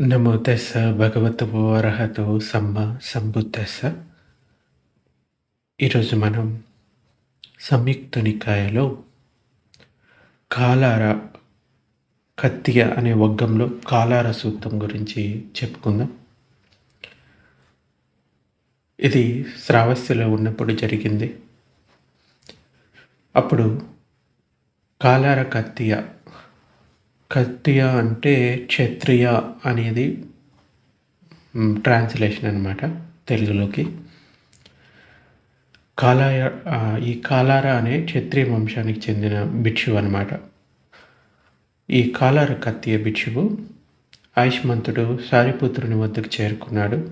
నమో తెస్స భగవతు అర్హతో సమ్మ సంబుద్ధస్స ఈరోజు మనం సంయుక్త నికాయలో కాలార కత్తియ అనే వగ్గంలో కాలార సూత్రం గురించి చెప్పుకుందాం. ఇది శ్రావస్యలో ఉన్నప్పుడు జరిగింది. అప్పుడు కాలార కత్తియ కత్తియ అంటే క్షత్రియ అనేది ట్రాన్స్లేషన్ అనమాట తెలుగులోకి. కాలాయ ఈ కాలార అనే క్షత్రియ వంశానికి చెందిన భిక్షువు అనమాట ఈ కాలార కత్తియ భిక్షువు ఆయుష్మంతుడు సారిపుత్రుని వద్దకు చేరుకున్నాడు.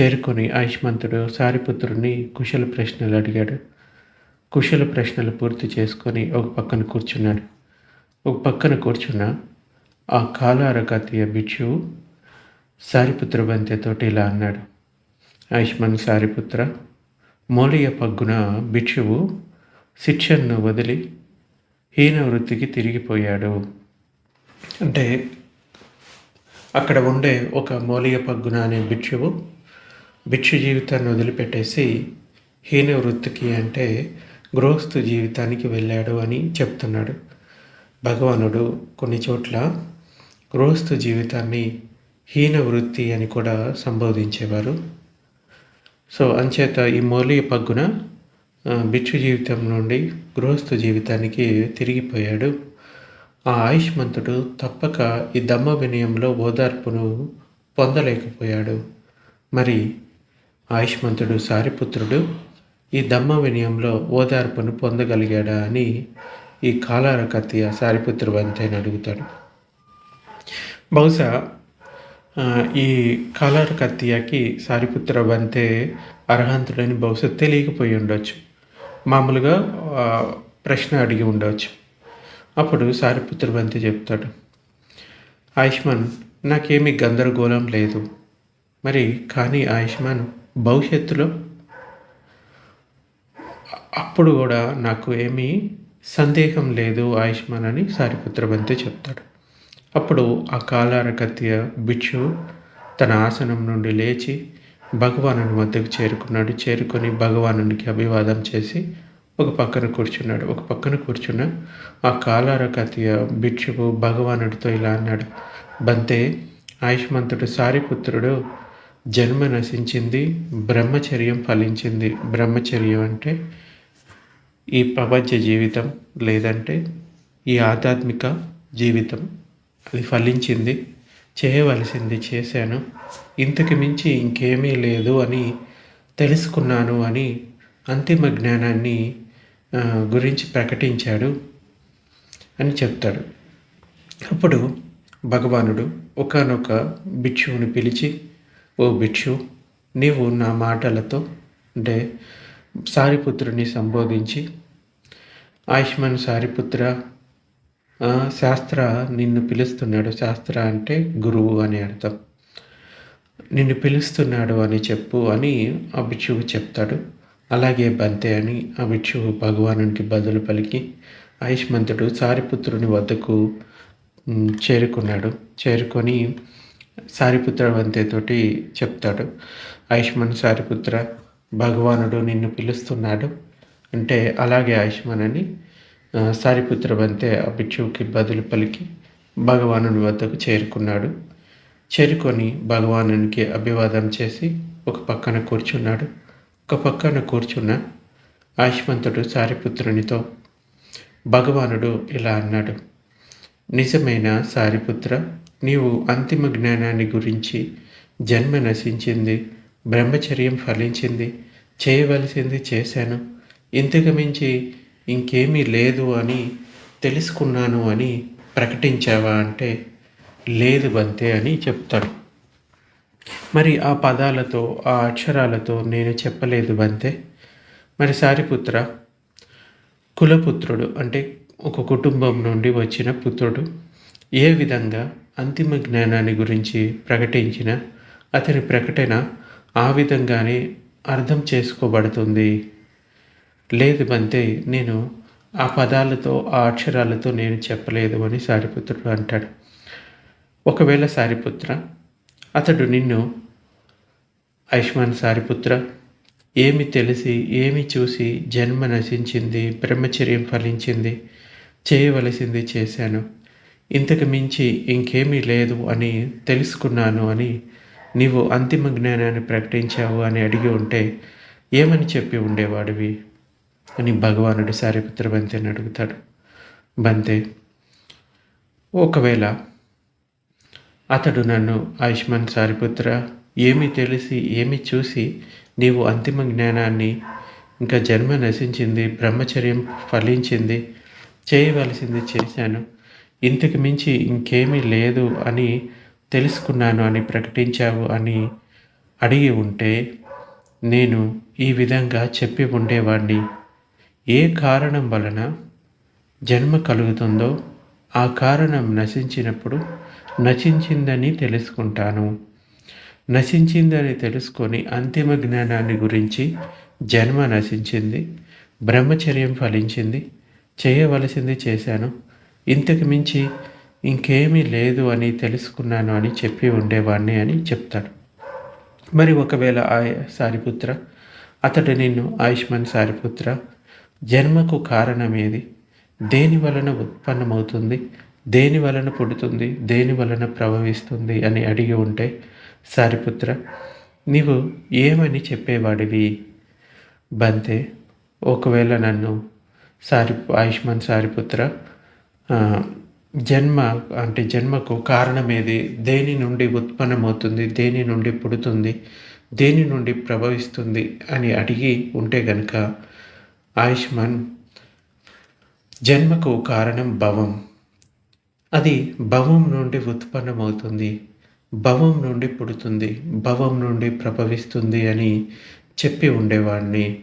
చేరుకొని ఆయుష్మంతుడు సారిపుత్రుని కుశల ప్రశ్నలు అడిగాడు. కుశల ప్రశ్నలు పూర్తి చేసుకొని ఒక పక్కన కూర్చున్నాడు. ఒక పక్కన కూర్చున్న ఆ కాలారకాతీయ కత్తియ భిక్షువు సారిపుత్ర బంతెతోటి ఇలా అన్నాడు. ఆయుష్మాన్ సారిపుత్ర మౌలియ పగ్గున భిక్షువు శిక్షను వదిలి హీన వృత్తికి తిరిగిపోయాడు. అంటే అక్కడ ఉండే ఒక మౌలియ పగ్గున అనే భిక్షువు భిక్షు జీవితాన్ని వదిలిపెట్టేసి హీన వృత్తికి అంటే గృహస్థు జీవితానికి వెళ్ళాడు అని చెప్తున్నాడు. భగవానుడు కొన్ని చోట్ల గృహస్థు జీవితాన్ని హీన వృత్తి అని కూడా సంబోధించేవారు. సో అంచేత ఈ మౌలిక పగ్గున భిక్షు జీవితం నుండి గృహస్థు జీవితానికి తిరిగిపోయాడు. ఆ ఆయుష్మంతుడు తప్పక ఈ దమ్మ వినయంలో ఓదార్పును పొందలేకపోయాడు. మరి ఆయుష్మంతుడు సారిపుత్రుడు ఈ దమ్మ వినయంలో ఓదార్పును పొందగలిగాడా అని ఈ కాలార కత్తియ సారిపుత్ర బంతి అడుగుతాడు. బహుశా ఈ కాలార కత్తియకి సారిపుత్ర బంతే అర్హంతుడని బహుశా తెలియకపోయి ఉండొచ్చు. మామూలుగా ప్రశ్న అడిగి ఉండవచ్చు అప్పుడు సారిపుత్ర బంతి చెప్తాడు. ఆయుష్మాన్ నాకేమీ గందరగోళం లేదు. మరి కానీ ఆయుష్మాన్ భవిష్యత్తులో? అప్పుడు కూడా నాకు ఏమీ సందేహం లేదు ఆయుష్మాన్ అని సారిపుత్రబంతి చెప్తాడు. అప్పుడు ఆ కాలారకత్య బిచ్చు తన ఆసనం నుండి లేచి భగవాను వద్దకు చేరుకున్నాడు. చేరుకొని భగవానునికి అభివాదం చేసి ఒక పక్కన కూర్చున్నాడు. ఒక పక్కన కూర్చున్న ఆ కాలార కత్తియ భిక్షువు భగవానుడితో ఇలా అన్నాడు. బంతే ఆయుష్మంతుడు సారిపుత్రుడు జన్మ నశించింది బ్రహ్మచర్యం ఫలించింది. బ్రహ్మచర్యం అంటే ఈ ప్రపంచ జీవితం లేదంటే ఈ ఆధ్యాత్మిక జీవితం అది ఫలించింది చేయవలసింది చేశాను. ఇంతకు మించి ఇంకేమీ లేదు అని తెలుసుకున్నాను అని అంతిమ జ్ఞానాన్ని గురించి ప్రకటించాడు అని చెప్తాడు. అప్పుడు భగవానుడు ఒకనొక భిక్షువుని పిలిచి ఓ భిక్షు నీవు నా మాటలతో అంటే సారిపుత్రుని సంబోధించి ఆయుష్మాన్ సారిపుత్ర శాస్త్ర నిన్ను పిలుస్తున్నాడు. శాస్త్ర అంటే గురువు అని అర్థం. నిన్ను పిలుస్తున్నాడు అని చెప్పు అని ఆ భిక్షువు చెప్తాడు. అలాగే బంతే అని ఆ భిక్షువు భగవానునికి బదులు పలికి ఆయుష్మంతుడు సారిపుత్రుని వద్దకు చేరుకున్నాడు. చేరుకొని సారిపుత్ర వంతేతోటి చెప్తాడు. ఆయుష్మాన్ సారిపుత్ర భగవానుడు నిన్ను పిలుస్తున్నాడు. అంటే అలాగే ఆయుష్మాన్ అని సారిపుత్ర బంతే ఆ భిక్షువుకి బదులు పలికి భగవానుని వద్దకు చేరుకున్నాడు. చేరుకొని భగవానునికి అభివాదం చేసి ఒక పక్కన కూర్చున్నాడు. ఒక పక్కన కూర్చున్న ఆయుష్మంతుడు సారిపుత్రునితో భగవానుడు ఇలా అన్నాడు. నిజమైన సారిపుత్ర నీవు అంతిమ జ్ఞానాన్ని గురించి జన్మ నశించింది బ్రహ్మచర్యం ఫలించింది చేయవలసింది చేశాను. ఇంతకు మించి ఇంకేమీ లేదు అని తెలుసుకున్నాను అని ప్రకటించావా అంటే లేదు బంతే అని చెప్తాడు మరి ఆ పదాలతో ఆ అక్షరాలతో నేను చెప్పలేదు బంతే. మరి సారిపుత్ర కులపుత్రుడు అంటే ఒక కుటుంబం నుండి వచ్చిన పుత్రుడు ఏ విధంగా అంతిమ జ్ఞానాన్ని గురించి ప్రకటించిన అతని ప్రకటన ఆ విధంగానే అర్థం చేసుకోబడుతుంది. లేదు బంతే నేను ఆ పదాలతో ఆ అక్షరాలతో నేను చెప్పలేదు అని సారిపుత్రుడు అంటాడు. ఒకవేళ సారిపుత్ర అతడు నిన్ను ఆయుష్మాన్ సారిపుత్ర ఏమి తెలిసి ఏమి చూసి జన్మ నశించింది బ్రహ్మచర్యం ఫలించింది చేయవలసింది చేశాను. ఇంతకు మించి ఇంకేమీ లేదు అని తెలుసుకున్నాను అని నీవు అంతిమ జ్ఞానాన్ని ప్రకటించావు అని అడిగి ఉంటే ఏమని చెప్పి ఉండేవాడివి? అని భగవానుడు సారిపుత్ర బంతిని అడుగుతాడు. బంతే ఒకవేళ అతడు నన్ను ఆయుష్మాన్ సారిపుత్ర ఏమి తెలిసి ఏమి చూసి నీవు అంతిమ జ్ఞానాన్ని ఇంకా జన్మ నశించింది బ్రహ్మచర్యం ఫలించింది చేయవలసింది చేశాను ఇంతకు మించి ఇంకేమీ లేదు అని తెలుసుకున్నాను అని ప్రకటించావు అని అడిగి ఉంటే నేను ఈ విధంగా చెప్పి ఉండేవాడిని ఏ కారణం వలన జన్మ కలుగుతుందో ఆ కారణం నశించినప్పుడు నశించిందని తెలుసుకుంటాను. నశించిందని తెలుసుకొని అంతిమ జ్ఞానాన్ని గురించి జన్మ నశించింది బ్రహ్మచర్యం ఫలించింది చేయవలసింది చేశాను. ఇంతకు మించి ఇంకేమీ లేదు అని తెలుసుకున్నాను అని చెప్పి ఉండేవాడిని అని చెప్తాడు. మరి ఒకవేళ ఆ సారిపుత్ర అతడు నిన్ను ఆయుష్మాన్ సారిపుత్ర జన్మకు కారణమేది దేని వలన ఉత్పన్నమవుతుంది? దేని వలన పుడుతుంది? దేని వలన ప్రభవిస్తుంది అని అడిగి ఉంటే సారిపుత్ర నీవు ఏమని చెప్పేవాడివి? బంతే ఒకవేళ నన్ను సారి ఆయుష్మాన్ సారిపుత్ర జన్మ అంటే జన్మకు కారణమేది దేని నుండి ఉత్పన్నమవుతుంది? దేని నుండి పుడుతుంది? దేని నుండి ప్రభవిస్తుంది? అని అడిగి ఉంటే గనక ఆయుష్మాన్ జన్మకు కారణం భవం. అది భవం నుండి ఉత్పన్నమవుతుంది భవం నుండి పుడుతుంది భవం నుండి ప్రభవిస్తుంది అని చెప్పి ఉండేవాడిని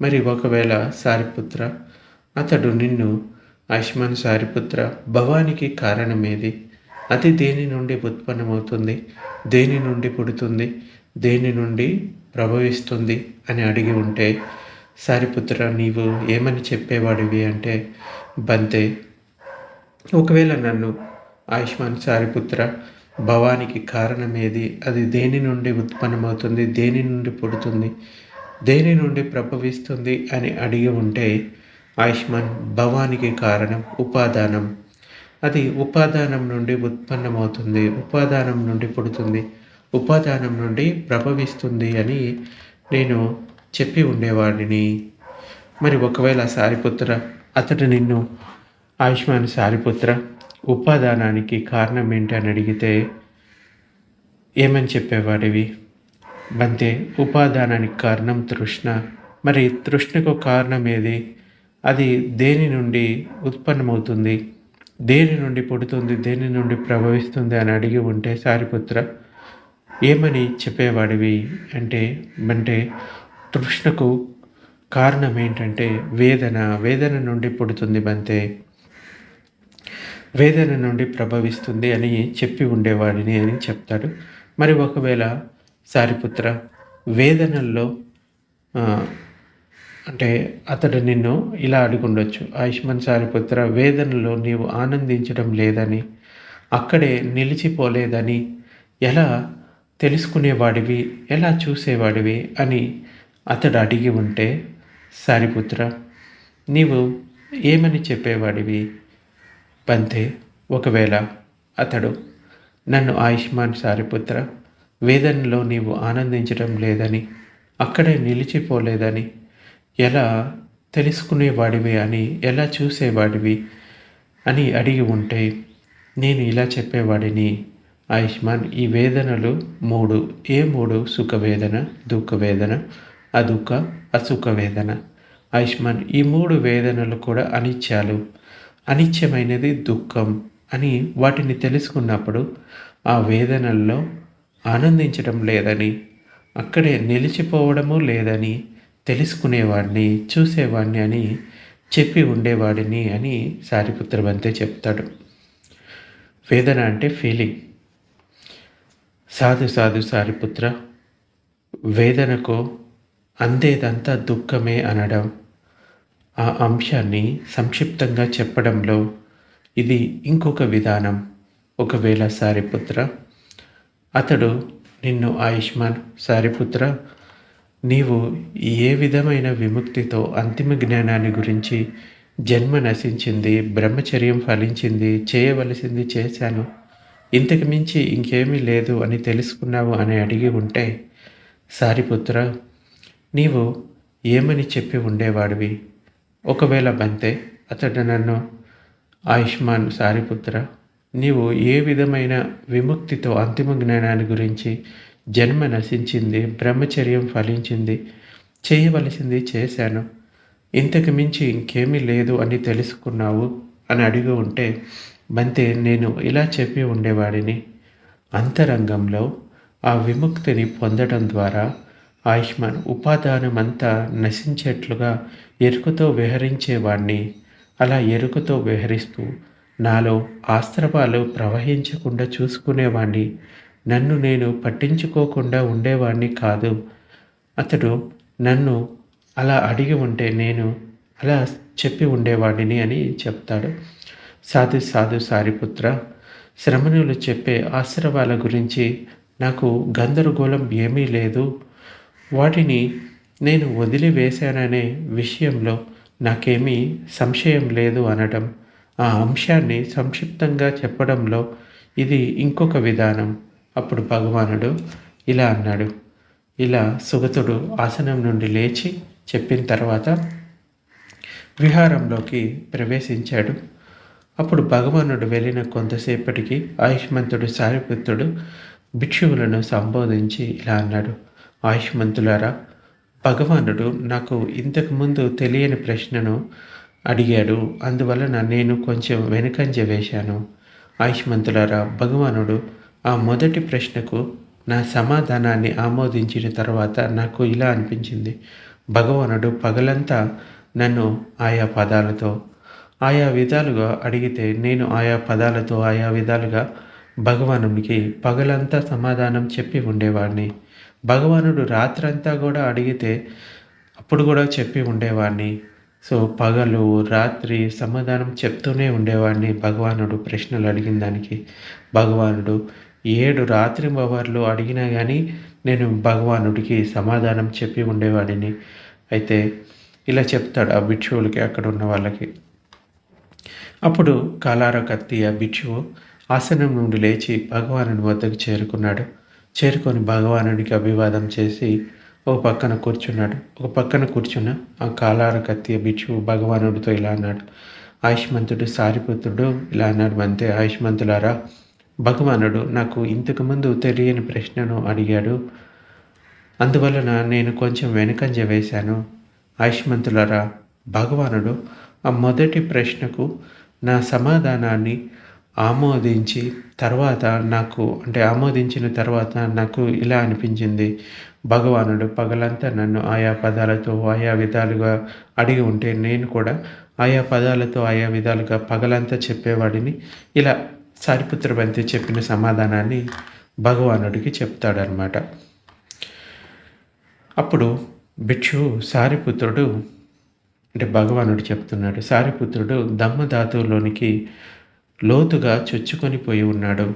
మరి ఒకవేళ సారిపుత్ర అతడు నిన్ను ఆయుష్మాన్ సారిపుత్ర భవానికి కారణమేది? అది దేని నుండి ఉత్పన్నమవుతుంది? దేని నుండి పుడుతుంది? దేని నుండి ప్రభవిస్తుంది? అని అడిగి ఉంటే సారిపుత్ర నీవు ఏమని చెప్పేవాడివి అంటే బంతే ఒకవేళ నన్ను ఆయుష్మాన్ సారిపుత్ర భవానికి కారణమేది? అది దేని నుండి ఉత్పన్నమవుతుంది? దేని నుండి పుడుతుంది? దేని నుండి ప్రభవిస్తుంది? అని అడిగి ఉంటే ఆయుష్మాన్ భవానికి కారణం ఉపాదానం. అది ఉపాదానం నుండి ఉత్పన్నమవుతుంది ఉపాదానం నుండి పుడుతుంది ఉపాదానం నుండి ప్రభవిస్తుంది అని నేను చెప్పి ఉండేవాడిని. మరి ఒకవేళ సారిపుత్ర అతడు నిన్ను ఆయుష్మాన్ సారిపుత్ర ఉపాదానానికి కారణం ఏంటి అని అడిగితే ఏమని చెప్పేవాడివి? బంతే ఉపాదానానికి కారణం తృష్ణ. మరి తృష్ణకు కారణం ఏది? అది దేని నుండి ఉత్పన్నమవుతుంది? దేని నుండి పుడుతుంది? దేని నుండి ప్రభవిస్తుంది అని అడిగి ఉంటే సారిపుత్ర ఏమని చెప్పేవాడివి? అంటే అంటే తృష్ణకు కారణం ఏంటంటే వేదన వేదన నుండి పుడుతుంది బంతే. వేదన నుండి ప్రభవిస్తుంది అని చెప్పి ఉండేవాడిని అని చెప్తాడు. మరి ఒకవేళ సారిపుత్ర వేదనల్లో అంటే అతడు నిన్ను ఇలా అడుగుండొచ్చు. ఆయుష్మాన్ సారిపుత్ర వేదనలో నీవు ఆనందించడం లేదని అక్కడే నిలిచిపోలేదని ఎలా తెలుసుకునేవాడివి ఎలా చూసేవాడివి అని అతడు అడిగి ఉంటే సారిపుత్ర నీవు ఏమని చెప్పేవాడివి? పంతే ఒకవేళ అతడు నన్ను ఆయుష్మాన్ సారిపుత్ర వేదనలో నీవు ఆనందించడం లేదని అక్కడే నిలిచిపోలేదని ఎలా తెలుసుకునేవాడివి అని ఎలా చూసేవాడివి అని అడిగి ఉంటే నేను ఇలా చెప్పేవాడిని ఆయుష్మాన్ ఈ వేదనలు మూడు. ఏ మూడు? సుఖ వేదన దుఃఖ వేదన అసుఖ వేదన ఆయుష్మాన్ ఈ మూడు వేదనలు కూడా అనిత్యాలు. అనిత్యమైనది దుఃఖం అని వాటిని తెలుసుకున్నప్పుడు ఆ వేదనల్లో ఆనందించడం లేదని అక్కడే నిలిచిపోవడము లేదని తెలుసుకునేవాడిని చూసేవాడిని అని చెప్పి ఉండేవాడిని అని సారిపుత్ర బంతే చెప్తాడు. వేదన అంటే ఫీలింగ్ సాధు సాధు సారిపుత్ర వేదనకు అందేదంతా దుఃఖమే అనడం ఆ అంశాన్ని సంక్షిప్తంగా చెప్పడంలో ఇది ఇంకొక విధానం. ఒకవేళ సారిపుత్ర అతడు నిన్ను ఆయుష్మాన్ సారిపుత్ర నీవు ఏ విధమైన విముక్తితో అంతిమ జ్ఞానాన్ని గురించి జన్మ నశించింది బ్రహ్మచర్యం ఫలించింది చేయవలసింది చేశాను. ఇంతకు మించి ఇంకేమీ లేదు అని తెలుసుకున్నావు అని అడిగి ఉంటే సారిపుత్ర నీవు ఏమని చెప్పి ఉండేవాడివి? ఒకవేళ బంతే అతడు నన్ను ఆయుష్మాన్ సారిపుత్ర నీవు ఏ విధమైన విముక్తితో అంతిమ జ్ఞానాన్ని గురించి జన్మ నశించింది బ్రహ్మచర్యం ఫలించింది చేయవలసింది చేశాను. ఇంతకు మించి ఇంకేమీ లేదు అని తెలుసుకున్నావు అని అడిగి ఉంటే బంతే నేను ఇలా చెప్పి ఉండేవాడిని. అంతరంగంలో ఆ విముక్తిని పొందడం ద్వారా ఆయుష్మాన్ ఉపాదానమంతా నశించేట్లుగా ఎరుకతో విహరించేవాణ్ణి. అలా ఎరుకతో విహరిస్తూ నాలో ఆస్త్రవాలు ప్రవహించకుండా చూసుకునేవాణ్ణి. నన్ను నేను పట్టించుకోకుండా ఉండేవాడిని కాదు. అతడు నన్ను అలా అడిగి ఉంటే నేను అలా చెప్పి ఉండేవాడిని అని చెప్తాడు. సాధు సాధు సారిపుత్ర శ్రమణులు చెప్పే ఆశ్రవాల గురించి నాకు గందరగోళం ఏమీ లేదు. వాటిని నేను వదిలివేశాననే విషయంలో నాకేమీ సంశయం లేదు అనడం ఆ అంశాన్ని సంక్షిప్తంగా చెప్పడంలో ఇది ఇంకొక విధానం. అప్పుడు భగవానుడు ఇలా అన్నాడు. ఇలా సుగతుడు ఆసనం నుండి లేచి చెప్పిన తర్వాత విహారంలోకి ప్రవేశించాడు. అప్పుడు భగవానుడు వెళ్ళిన కొంతసేపటికి ఆయుష్మంతుడు సారిపుత్రుడు భిక్షువులను సంబోధించి ఇలా అన్నాడు. ఆయుష్మంతులారా భగవానుడు నాకు ఇంతకుముందు తెలియని ప్రశ్నను అడిగాడు. అందువలన నేను కొంచెం వెనుకంజ వేశాను. ఆయుష్మంతులారా భగవానుడు ఆ మొదటి ప్రశ్నకు నా సమాధానాన్ని ఆమోదించిన తర్వాత నాకు ఇలా అనిపించింది. భగవానుడు పగలంతా నన్ను ఆయా పదాలతో ఆయా విధాలుగా అడిగితే నేను ఆయా పదాలతో ఆయా విధాలుగా భగవానుడికి పగలంతా సమాధానం చెప్పి ఉండేవాడిని భగవానుడు రాత్రంతా కూడా అడిగితే అప్పుడు కూడా చెప్పి ఉండేవాడిని సో పగలు రాత్రి సమాధానం చెప్తూనే ఉండేవాడిని భగవానుడు ప్రశ్నలు అడిగిన దానికి. భగవానుడు ఏడు రాత్రి బవర్లు అడిగినా కానీ నేను భగవానుడికి సమాధానం చెప్పి ఉండేవాడిని. అయితే ఇలా చెప్తాడు ఆ భిక్షువులకి అక్కడ ఉన్న వాళ్ళకి. అప్పుడు కాలార కత్తి ఆ భిక్షువు ఆసనం నుండి లేచి భగవానుడి వద్దకు చేరుకున్నాడు. చేరుకొని భగవానుడికి అభివాదం చేసి ఒక పక్కన కూర్చున్నాడు. ఒక పక్కన కూర్చున్న ఆ కాలార కత్తి భిక్షువు భగవానుడితో ఇలా అన్నాడు. ఆయుష్మంతుడు సారిపుత్రుడు ఇలా అన్నాడు. అంతే ఆయుష్మంతులారా భగవానుడు నాకు ఇంతకుముందు తెలియని ప్రశ్నను అడిగాడు. అందువలన నేను కొంచెం వెనుకంజ వేశాను. ఆయుష్మంతులరా భగవానుడు ఆ మొదటి ప్రశ్నకు నా సమాధానాన్ని ఆమోదించి తర్వాత నాకు అంటే ఆమోదించిన తర్వాత నాకు ఇలా అనిపించింది. భగవానుడు పగలంతా నన్ను ఆయా పదాలతో ఆయా విధాలుగా అడిగి ఉంటే నేను కూడా ఆయా పదాలతో ఆయా విధాలుగా పగలంతా చెప్పేవాడిని. ఇలా సారిపుత్ర బంతి చెప్పిన సమాధానాన్ని భగవానుడికి చెప్తాడనమాట అప్పుడు భిక్షు సారిపుత్రుడు అంటే భగవానుడు చెప్తున్నాడు సారిపుత్రుడు దమ్మధాతువులోనికి లోతుగా చొచ్చుకొని పోయి ఉన్నాడు.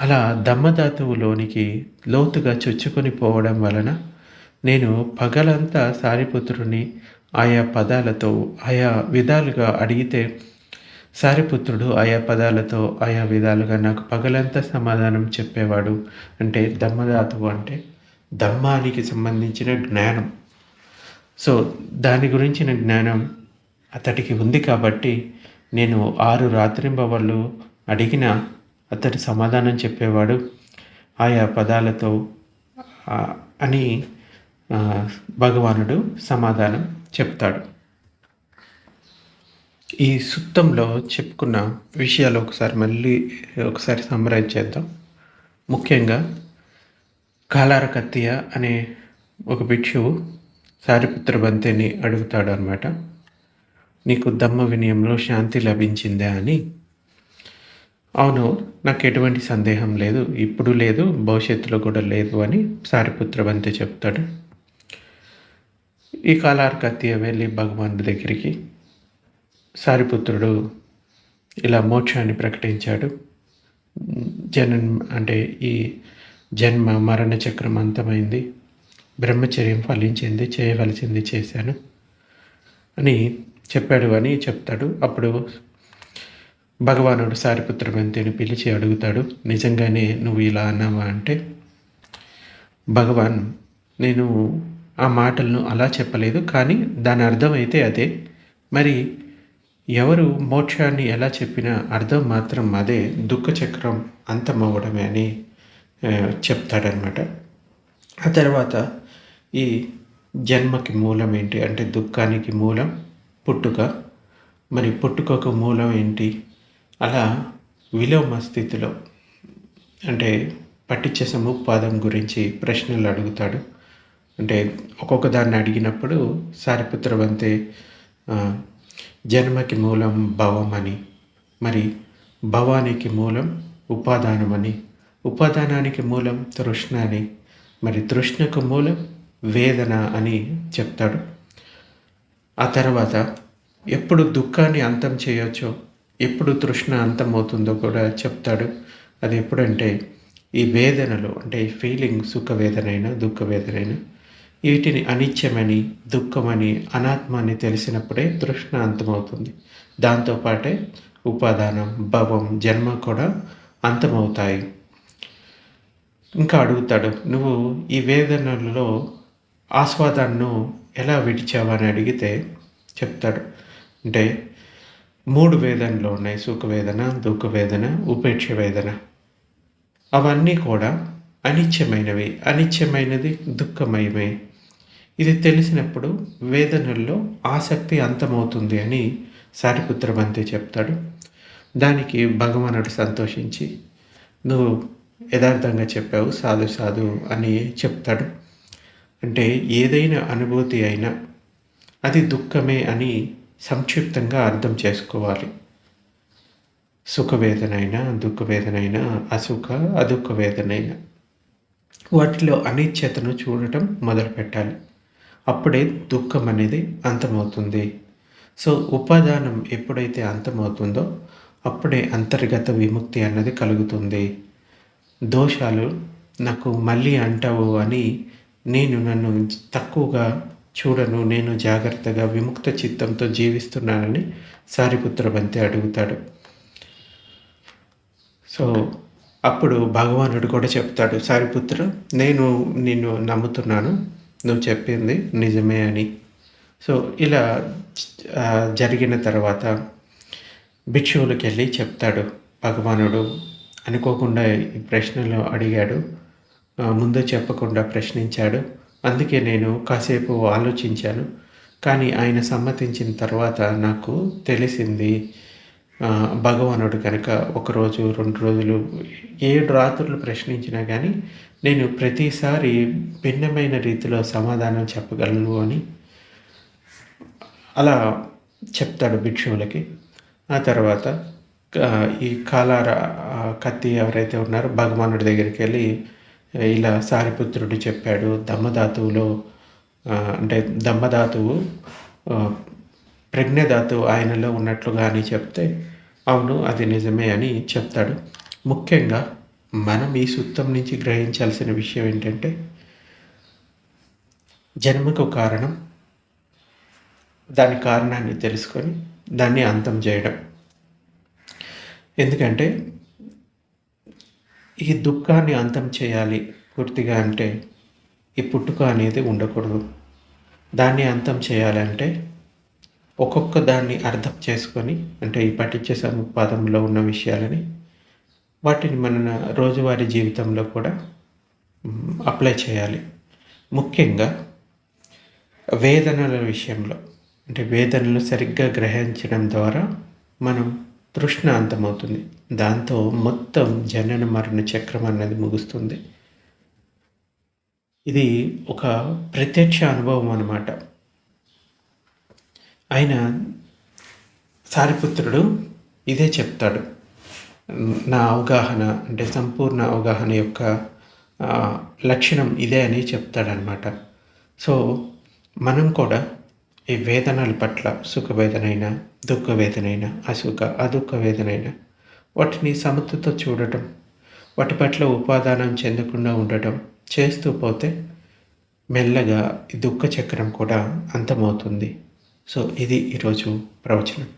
అలా దమ్మధాతువులోనికి లోతుగా చొచ్చుకొని పోవడం వలన నేను పగలంతా సారిపుత్రుని ఆయా పదాలతో ఆయా విధాలుగా అడిగితే సారిపుత్రుడు ఆయా పదాలతో ఆయా విధాలుగా నాకు పగలంతా సమాధానం చెప్పేవాడు అంటే ధమ్మధాతువు అంటే ధమ్మానికి సంబంధించిన జ్ఞానం. సో దాని గురించిన జ్ఞానం అతడికి ఉంది కాబట్టి నేను ఆరు రాత్రింబవళ్ళు అడిగిన అతడి సమాధానం చెప్పేవాడు. ఆయా పదాలతో అని భగవానుడు సమాధానం చెప్తాడు. ఈ సుత్తంలో చెప్పుకున్న విషయాలు ఒకసారి మళ్ళీ ఒకసారి సమ్మరైజ్ చేద్దాం. ముఖ్యంగా కాలార కత్తియ అనే ఒక భిక్షువు సారిపుత్ర బంతిని అడుగుతాడు అనమాట నీకు దమ్మ వినయంలో శాంతి లభించిందా అని. అవును నాకు ఎటువంటి సందేహం లేదు ఇప్పుడు లేదు భవిష్యత్తులో కూడా లేదు అని సారిపుత్ర బంతి చెప్తాడు. ఈ కాలార్ కత్తియ వెళ్ళి భగవానుడి దగ్గరికి సారిపుత్రుడు ఇలా మోక్షాన్ని ప్రకటించాడు. జనం అంటే ఈ జన్మ మరణ చక్రం అంతమైంది. బ్రహ్మచర్యం ఫలించింది చేయవలసింది చేశాను అని చెప్పాడు అని చెప్తాడు. అప్పుడు భగవానుడు సారిపుత్ర బంతిని పిలిచి అడుగుతాడు నిజంగానే నువ్వు ఇలా అన్నావా? అంటే భగవాన్ నేను ఆ మాటలను అలా చెప్పలేదు కానీ దాని అర్థం అయితే అదే. మరి ఎవరు మోక్షాన్ని ఎలా చెప్పినా అర్థం మాత్రం అదే దుఃఖచక్రం అంతమవ్వడమే అని చెప్తాడనమాట ఆ తర్వాత ఈ జన్మకి మూలం ఏంటి? అంటే దుఃఖానికి మూలం పుట్టుక. మరి పుట్టుకకు మూలం ఏంటి? అలా విలోమ స్థితిలో అంటే పట్టించ సముపాదం గురించి ప్రశ్నలు అడుగుతాడు. అంటే ఒక్కొక్క దాన్ని అడిగినప్పుడు సారిపుత్రవంతే జన్మకి మూలం భవం అని మరి భవానికి మూలం ఉపాదానమని ఉపాదానానికి మూలం తృష్ణ అని మరి తృష్ణకు మూలం వేదన అని చెప్తాడు. ఆ తర్వాత ఎప్పుడు దుఃఖాన్ని అంతం చేయొచ్చో ఎప్పుడు తృష్ణ అంతమవుతుందో కూడా చెప్తాడు. అది ఎప్పుడంటే ఈ వేదనలు అంటే ఈ ఫీలింగ్ సుఖ వేదనైనా దుఃఖ వేదనైనా వీటిని అనిత్యమని దుఃఖమని అనాత్మని తెలిసినప్పుడే తృష్ణ అంతమవుతుంది దాంతోపాటే ఉపాదానం భవం జన్మ కూడా అంతమవుతాయి. ఇంకా అడుగుతాడు నువ్వు ఈ వేదనలలో ఆస్వాదాన్ని ఎలా విడిచావని అడిగితే చెప్తాడు అంటే మూడు వేదనలు ఉన్నాయి సుఖ వేదన దుఃఖ వేదన ఉపేక్ష వేదన. అవన్నీ కూడా అనిత్యమైనవి. అనిత్యమైనది దుఃఖమయమే. ఇది తెలిసినప్పుడు వేదనల్లో ఆసక్తి అంతమవుతుంది అని సారిపుత్రబంతి చెప్తాడు. దానికి భగవానుడు సంతోషించి నువ్వు యథార్థంగా చెప్పావు సాధు సాధు అని చెప్తాడు. అంటే ఏదైనా అనుభూతి అయినా అది దుఃఖమే అని సంక్షిప్తంగా అర్థం చేసుకోవాలి. సుఖవేదనైనా దుఃఖవేదనైనా అసుఖ అదుఃఖ వేదనైనా వాటిలో అనిశ్చతను చూడటం మొదలుపెట్టాలి. అప్పుడే దుఃఖం అనేది అంతమవుతుంది. సో ఉపాదానం ఎప్పుడైతే అంతమవుతుందో అప్పుడే అంతర్గత విముక్తి అన్నది కలుగుతుంది. దోషాలు నాకు మళ్ళీ అంటావు అని నేను నన్ను తక్కువగా చూడను నేను జాగ్రత్తగా విముక్త చిత్తంతో జీవిస్తున్నానని సారిపుత్ర బంతి అడుగుతాడు. సో అప్పుడు భగవానుడు కూడా చెప్తాడు సారిపుత్ర నేను నిన్ను నమ్ముతున్నాను. నువ్వు చెప్పింది నిజమే అని. సో ఇలా జరిగిన తర్వాత భిక్షువులకి వెళ్ళి చెప్తాడు భగవానుడు. అనుకోకుండా ఈ ప్రశ్నలు అడిగాడు. ముందు చెప్పకుండా ప్రశ్నించాడు. అందుకే నేను కాసేపు ఆలోచించాను. కానీ ఆయన సమ్మతించిన తర్వాత నాకు తెలిసింది భగవానుడు కనుక ఒకరోజు రెండు రోజులు ఏడు రాత్రులు ప్రశ్నించినా కానీ నేను ప్రతిసారి భిన్నమైన రీతిలో సమాధానం చెప్పగలను అని అలా చెప్తాడు భిక్షువులకి. ఆ తర్వాత ఈ కాలార కత్తి ఎవరైతే ఉన్నారో భగవానుడి దగ్గరికి వెళ్ళి ఇలా సారిపుత్రుడు చెప్పాడు దమ్మధాతువులో అంటే దమ్మధాతువు ప్రజ్ఞధాతువు ఆయనలో ఉన్నట్లుగా అని చెప్తే అవును అది నిజమే అని చెప్తాడు. ముఖ్యంగా మనం ఈ సూత్రం నుంచి గ్రహించాల్సిన విషయం ఏంటంటే జన్మకు కారణం దాని కారణాన్ని తెలుసుకొని దాన్ని అంతం చేయడం. ఎందుకంటే ఈ దుఃఖాన్ని అంతం చేయాలి పూర్తిగా అంటే ఈ పుట్టుక అనేది ఉండకూడదు. దాన్ని అంతం చేయాలంటే ఒక్కొక్క దాన్ని అర్థం చేసుకొని అంటే ఈ పఠించే సముపాదంలో ఉన్న విషయాలని వాటిని మన రోజువారీ జీవితంలో కూడా అప్లై చేయాలి. ముఖ్యంగా వేదనల విషయంలో అంటే వేదనలు సరిగ్గా గ్రహించడం ద్వారా మనం తృష్ణ అంతమవుతుంది దాంతో మొత్తం జనన మరణ చక్రం అన్నది ముగుస్తుంది. ఇది ఒక ప్రత్యక్ష అనుభవం అన్నమాట. ఆయన సారిపుత్రుడు ఇదే చెప్తాడు. నా అవగాహన అంటే సంపూర్ణ అవగాహన యొక్క లక్షణం ఇదే అని చెప్తాడనమాట సో మనం కూడా ఈ వేదనల పట్ల సుఖ వేదనైనా దుఃఖ వేదనైనా అసుఖ అదుఃఖ వేదనైనా వాటిని సమతతో చూడటం వాటి పట్ల ఉపాదానం చెందకుండా ఉండటం చేస్తూ పోతే మెల్లగా దుఃఖ చక్రం కూడా అంతమవుతుంది. సో ఇది ఈరోజు ప్రవచనం.